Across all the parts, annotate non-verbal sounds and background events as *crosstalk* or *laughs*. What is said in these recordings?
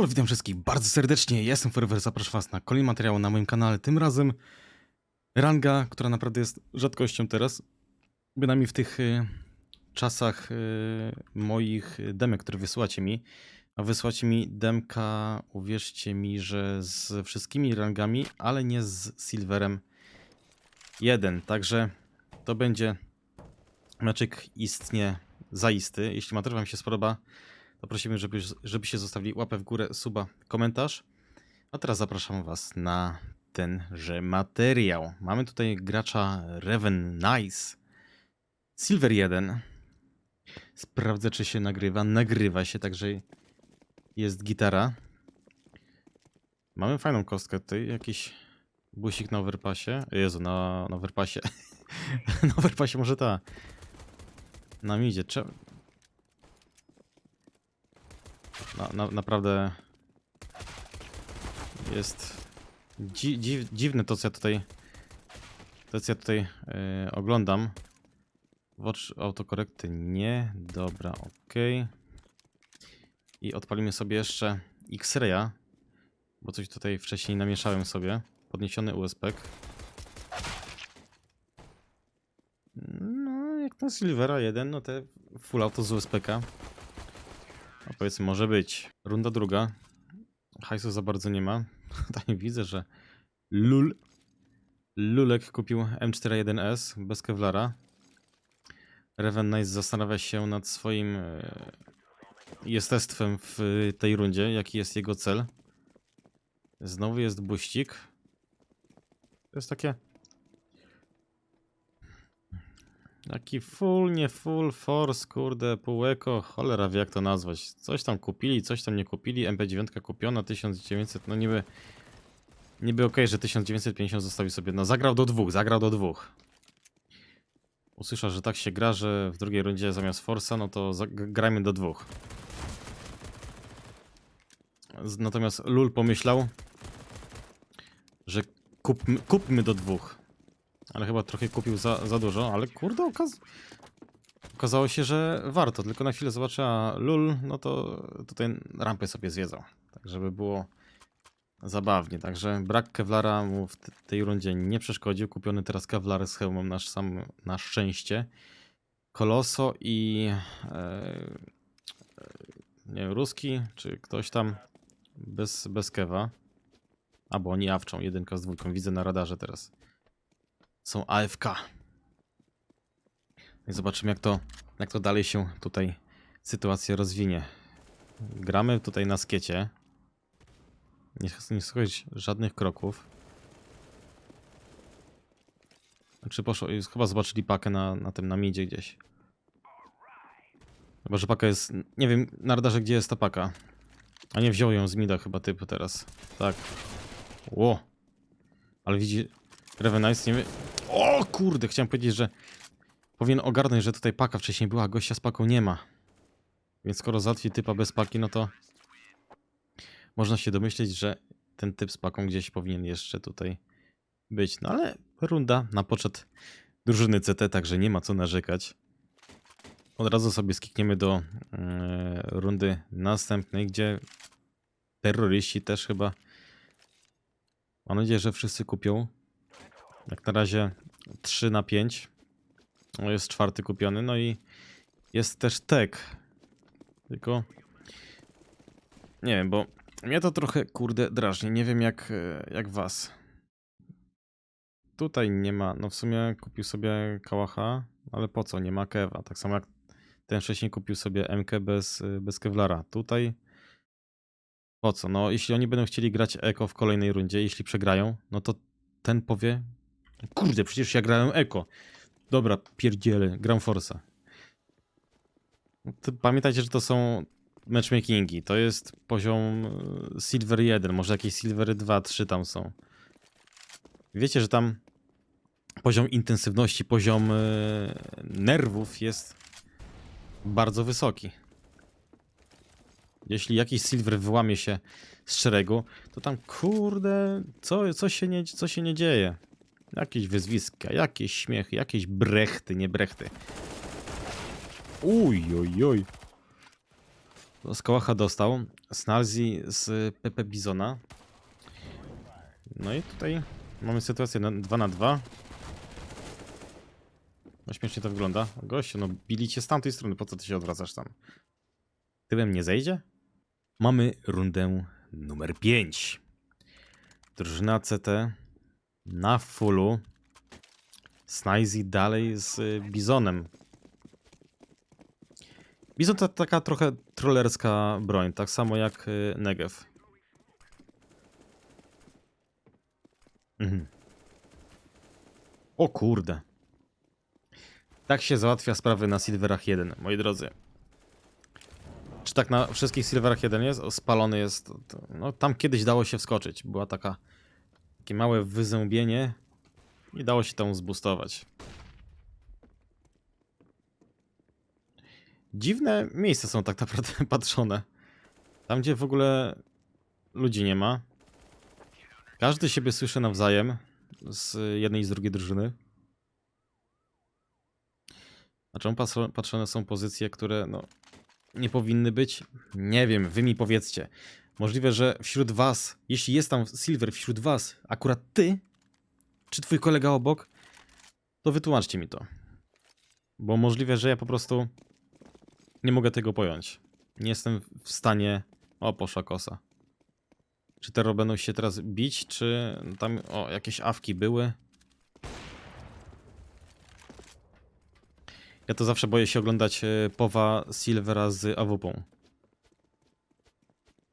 Halo, witam wszystkich bardzo serdecznie. Ja jestem Forever, zapraszam was na kolejny materiał na moim kanale. Tym razem ranga, która naprawdę jest rzadkością teraz. Bynajmniej w tych y, czasach y, moich demek, które wysyłacie mi. A wysyłacie mi demka, uwierzcie mi, że z wszystkimi rangami, ale nie z Silverem 1. Także to będzie meczek istnie zaisty. Jeśli materiał wam się spodoba, to prosimy, żeby, żebyście zostawili łapę w górę, suba, komentarz. A teraz zapraszam Was na tenże materiał. Mamy tutaj gracza Reven Nice. Silver 1. Sprawdzę, czy się nagrywa. Nagrywa się, także jest gitara. Mamy fajną kostkę tutaj. Jakiś busik na overpassie. Jezu, na, na overpassie. *laughs* na overpassie może ta. Na midzie. Czemu? Na, na, naprawdę jest dzi, dziw, dziwne to, co ja tutaj to, co ja tutaj yy, oglądam. Watch autokorekty nie. Dobra, ok. I odpalimy sobie jeszcze X-Raya, bo coś tutaj wcześniej namieszałem sobie. Podniesiony USB. No, jak na Silvera 1, no te full auto z USB-ka. No powiedzmy, może być. Runda druga. Hajsu za bardzo nie ma. *laughs* Tutaj widzę, że Lul. Lulek kupił M41S bez Kevlara. Reven Nice zastanawia się nad swoim e, jestestwem w tej rundzie. Jaki jest jego cel? Znowu jest buścik. To jest takie. Taki full, nie full force, kurde, pół eko, cholera wie jak to nazwać. Coś tam kupili, coś tam nie kupili, MP9 kupiona, 1900, no niby... Niby okej, że 1950 zostawił sobie, no zagrał do dwóch, zagrał do dwóch. Usłyszał, że tak się gra, że w drugiej rundzie zamiast forsa, no to grajmy do dwóch. Natomiast Lul pomyślał, że kupmy, kupmy do dwóch. Ale chyba trochę kupił za, za dużo, ale kurde, okaz... okazało się, że warto. Tylko na chwilę zobaczę, a lul, no to tutaj rampę sobie zwiedzał. Tak, żeby było zabawnie. Także brak Kevlara mu w te- tej rundzie nie przeszkodził. Kupiony teraz Kevlar z hełmem na, sam, na szczęście. Koloso i e, e, nie wiem, Ruski, czy ktoś tam bez, bez Kewa. Albo oni awczą, jedynka z dwójką. Widzę na radarze teraz są AFK. I zobaczymy, jak to, jak to dalej się tutaj sytuacja rozwinie. Gramy tutaj na skiecie. Nie, nie słychać żadnych kroków. Czy poszło? Chyba zobaczyli pakę na, na tym, na midzie gdzieś. Chyba, że paka jest... Nie wiem na radarze, gdzie jest ta paka. A nie wziął ją z mida chyba typ teraz. Tak. Ło. Ale widzi... Revenice nie wie... O kurde, chciałem powiedzieć, że powinien ogarnąć, że tutaj paka wcześniej była, a gościa z paką nie ma. Więc skoro załatwi typa bez paki, no to można się domyśleć, że ten typ z paką gdzieś powinien jeszcze tutaj być. No ale runda na poczet drużyny CT, także nie ma co narzekać. Od razu sobie skikniemy do e, rundy następnej, gdzie terroryści też chyba. Mam nadzieję, że wszyscy kupią jak na razie 3 na 5. No jest czwarty kupiony. No i jest też tek. Tylko nie wiem, bo mnie to trochę kurde drażni. Nie wiem jak, e, jak was. Tutaj nie ma. No w sumie kupił sobie Kałacha, ale po co? Nie ma Kewa. Tak samo jak ten wcześniej kupił sobie MK bez, e, bez Kevlara. Tutaj po co? No jeśli oni będą chcieli grać Eko w kolejnej rundzie, jeśli przegrają, no to ten powie, Kurde, przecież ja grałem Eko. Dobra, pierdzielę, gram Force'a. To Pamiętajcie, że to są matchmakingi. To jest poziom e, Silver 1, może jakieś Silvery 2, 3 tam są. Wiecie, że tam poziom intensywności, poziom e, nerwów jest bardzo wysoki. Jeśli jakiś Silver wyłamie się z szeregu, to tam kurde, co, co, się, nie, co się nie dzieje? Jakieś wyzwiska, jakieś śmiechy, jakieś brechty, nie brechty. Uj, oj, oj. Z kołacha dostał. Snalzi z Pepe Bizona. No i tutaj mamy sytuację 2 na 2. No śmiesznie to wygląda. Gościu, no bili cię z tamtej strony, po co ty się odwracasz tam? Tyłem nie zejdzie? Mamy rundę numer 5. Drużyna CT na fullu. Snajzi dalej z y, Bizonem. Bizon to taka trochę trollerska broń, tak samo jak y, Negev. Mhm. O kurde. Tak się załatwia sprawy na Silverach 1, moi drodzy. Czy tak na wszystkich Silverach 1 jest? O, Spalony jest. No tam kiedyś dało się wskoczyć. Była taka takie małe wyzębienie i dało się tam zbustować. Dziwne miejsca są tak naprawdę *laughs* patrzone. Tam, gdzie w ogóle ludzi nie ma. Każdy siebie słyszy nawzajem z jednej i z drugiej drużyny. A czemu patrzone są pozycje, które no, nie powinny być? Nie wiem, wy mi powiedzcie. Możliwe, że wśród was, jeśli jest tam Silver wśród was, akurat ty, czy twój kolega obok, to wytłumaczcie mi to. Bo możliwe, że ja po prostu nie mogę tego pojąć. Nie jestem w stanie. O, poszła kosa. Czy te będą się teraz bić, czy tam o, jakieś awki były? Ja to zawsze boję się oglądać e, powa Silvera z AWP.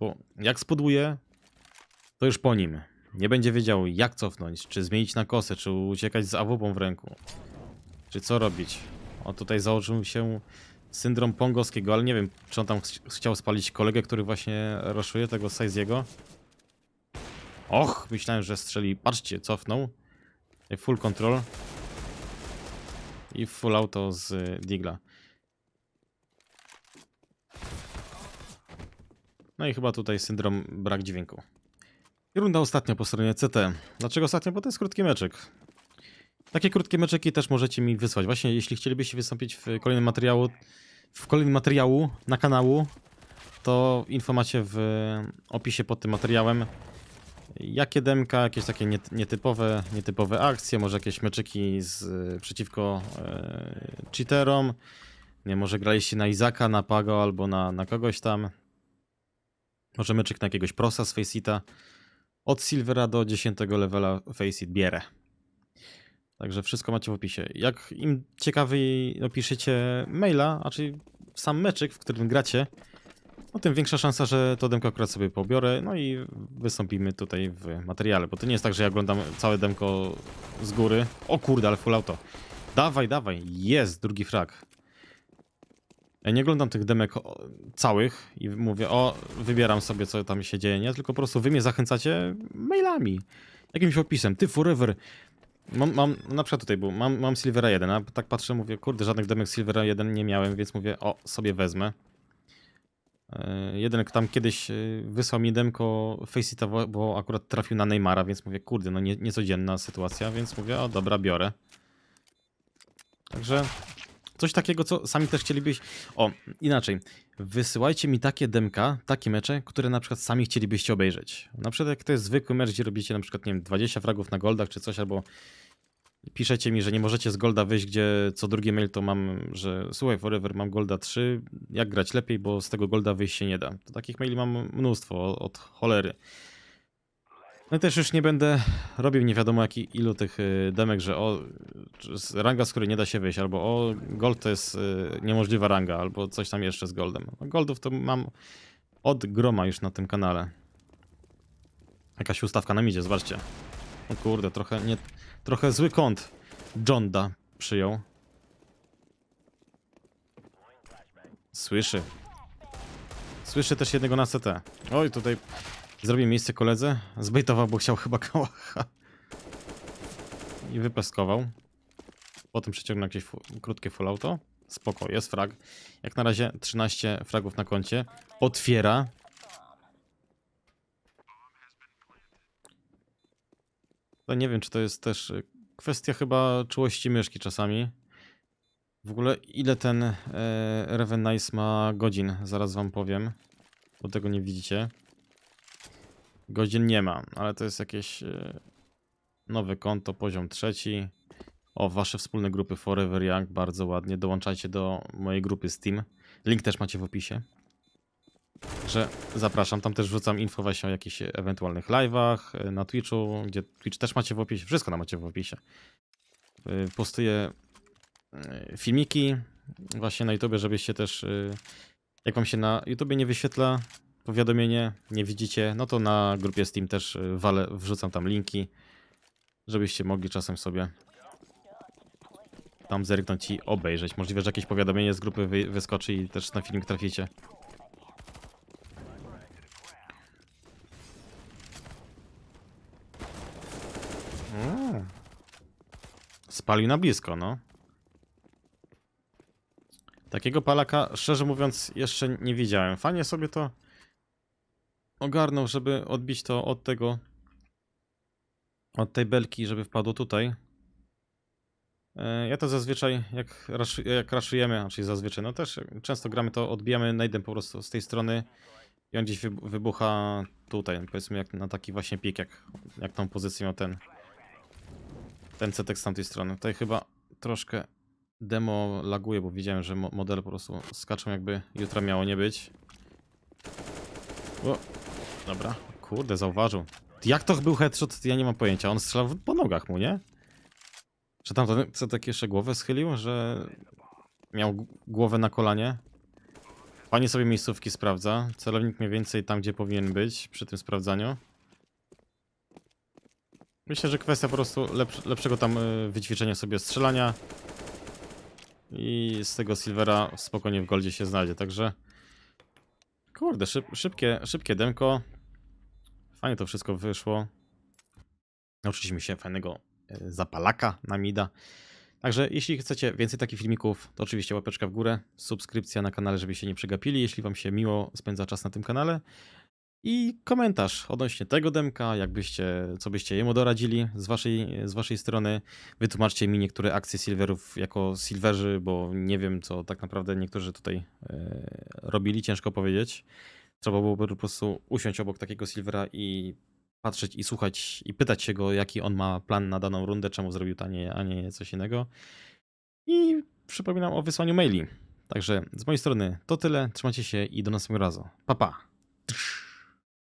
Bo jak spoduje, to już po nim. Nie będzie wiedział jak cofnąć, czy zmienić na kosę, czy uciekać z AWP w ręku. Czy co robić. O tutaj założył się syndrom Pongowskiego, ale nie wiem, czy on tam ch chciał spalić kolegę, który właśnie raszuje tego Saiziego. Och, myślałem, że strzeli. Patrzcie, cofnął. Full control. I full auto z Digla. No i chyba tutaj syndrom brak dźwięku. I runda ostatnia po stronie CT. Dlaczego ostatnia? Bo to jest krótki meczek. Takie krótkie meczeki też możecie mi wysłać. Właśnie jeśli chcielibyście wystąpić w kolejnym materiału, w kolejnym materiału na kanału, to info macie w opisie pod tym materiałem. Jakie demka, jakieś takie nie- nietypowe, nietypowe akcje, może jakieś meczyki z, przeciwko e, cheaterom. Nie, może graliście na Izaka, na Pago albo na, na kogoś tam. Może meczyk na jakiegoś prosa z Faceita. Od Silvera do 10 levela Faceit bierę. Także wszystko macie w opisie. Jak im ciekawiej opiszecie maila, a czyli sam meczyk, w którym gracie, no tym większa szansa, że to demko akurat sobie pobiorę, no i wystąpimy tutaj w materiale, bo to nie jest tak, że ja oglądam całe demko z góry. O kurde, ale full auto. Dawaj, dawaj, jest drugi frag. Ja nie oglądam tych demek całych i mówię, o, wybieram sobie, co tam się dzieje, nie? Tylko po prostu wy mnie zachęcacie mailami, jakimś opisem. Ty forever. Mam, mam na przykład tutaj był, mam, mam Silvera 1, a tak patrzę, mówię, kurde, żadnych demek Silvera 1 nie miałem, więc mówię, o, sobie wezmę. E, Jeden tam kiedyś e, wysłał mi demko Faceita, bo- bo akurat trafił na Neymara, więc mówię, kurde, no nie, niecodzienna sytuacja, więc mówię, o dobra, biorę. Także coś takiego, co sami też chcielibyście. O, inaczej. Wysyłajcie mi takie demka, takie mecze, które na przykład sami chcielibyście obejrzeć. Na przykład jak to jest zwykły mecz, gdzie robicie na przykład, nie wiem, 20 fragów na goldach czy coś, albo piszecie mi, że nie możecie z golda wyjść, gdzie co drugi mail to mam, że słuchaj, forever mam golda 3, jak grać lepiej, bo z tego golda wyjść się nie da. To takich maili mam mnóstwo, od cholery. No i też już nie będę robił nie wiadomo jaki, ilu tych y, demek, że o, z- ranga, z której nie da się wyjść, albo o, gold to jest y, niemożliwa ranga, albo coś tam jeszcze z goldem. No, Goldów to mam od groma już na tym kanale. Jakaś ustawka nam idzie, zobaczcie. O kurde, trochę nie, trochę zły kąt Jonda przyjął. Słyszy. Słyszy też jednego na CT. Oj, tutaj zrobię miejsce koledze. Zbejtował, bo chciał chyba kałacha. I wypeskował. Potem przeciągnął jakieś krótkie full auto. Spoko, jest frag. Jak na razie 13 fragów na koncie. Otwiera. To nie wiem, czy to jest też y, kwestia chyba czułości myszki czasami. W ogóle ile ten e, Nice ma godzin, zaraz wam powiem. bo tego nie widzicie. Godzin nie ma, ale to jest jakieś e, nowe konto, poziom trzeci. O, wasze wspólne grupy Forever Young, bardzo ładnie. Dołączajcie do mojej grupy Steam. Link też macie w opisie. Że zapraszam, tam też wrzucam info właśnie o jakichś ewentualnych live'ach e, na Twitchu, gdzie Twitch też macie w opisie, wszystko tam macie w opisie. E, Postuję filmiki właśnie na YouTubie, żebyście też, jak wam się na YouTubie nie wyświetla powiadomienie, nie widzicie, no to na grupie Steam też e, walę, wrzucam tam linki, żebyście mogli czasem sobie tam zerknąć i obejrzeć. Możliwe, że jakieś powiadomienie z grupy wy, wyskoczy i też na filmik traficie. O. Spalił na blisko, no. Takiego palaka, szczerze mówiąc, jeszcze nie widziałem. Fajnie sobie to ogarnął, żeby odbić to od tego, od tej belki, żeby wpadło tutaj. E, Ja to zazwyczaj, jak, raszy, jak czyli zazwyczaj, no też często gramy to, odbijamy najdem po prostu z tej strony i on gdzieś wybu- wybucha tutaj, powiedzmy jak na taki właśnie pik, jak, jak tą pozycję miał ten ten cetek z tamtej strony. Tutaj chyba troszkę demo laguje, bo widziałem, że mo- modele po prostu skaczą jakby jutra miało nie być. O, dobra, kurde, zauważył. Jak to był headshot, ja nie mam pojęcia. On strzelał po nogach mu, nie? Czy tam ten cetek jeszcze głowę schylił, że miał głowę na kolanie? Pani sobie miejscówki sprawdza. Celownik mniej więcej tam, gdzie powinien być przy tym sprawdzaniu. Myślę, że kwestia po prostu lepsz, lepszego tam y, wyćwiczenia sobie strzelania. I z tego Silvera spokojnie w Goldzie się znajdzie, także... Kurde, szyb, szybkie, szybkie demko. Fajnie to wszystko wyszło. Nauczyliśmy się fajnego y, zapalaka na mida. Także jeśli chcecie więcej takich filmików, to oczywiście łapeczka w górę, subskrypcja na kanale, żeby się nie przegapili, jeśli wam się miło spędza czas na tym kanale. I komentarz odnośnie tego demka, jakbyście, co byście jemu doradzili z waszej, z waszej strony. Wytłumaczcie mi niektóre akcje silverów jako silverzy, bo nie wiem, co tak naprawdę niektórzy tutaj e, robili, ciężko powiedzieć. Trzeba było po prostu usiąść obok takiego silvera i patrzeć i słuchać i pytać się go, jaki on ma plan na daną rundę, czemu zrobił to, a nie, a nie coś innego. I przypominam o wysłaniu maili. Także z mojej strony to tyle. Trzymajcie się i do następnego razu. Pa, pa.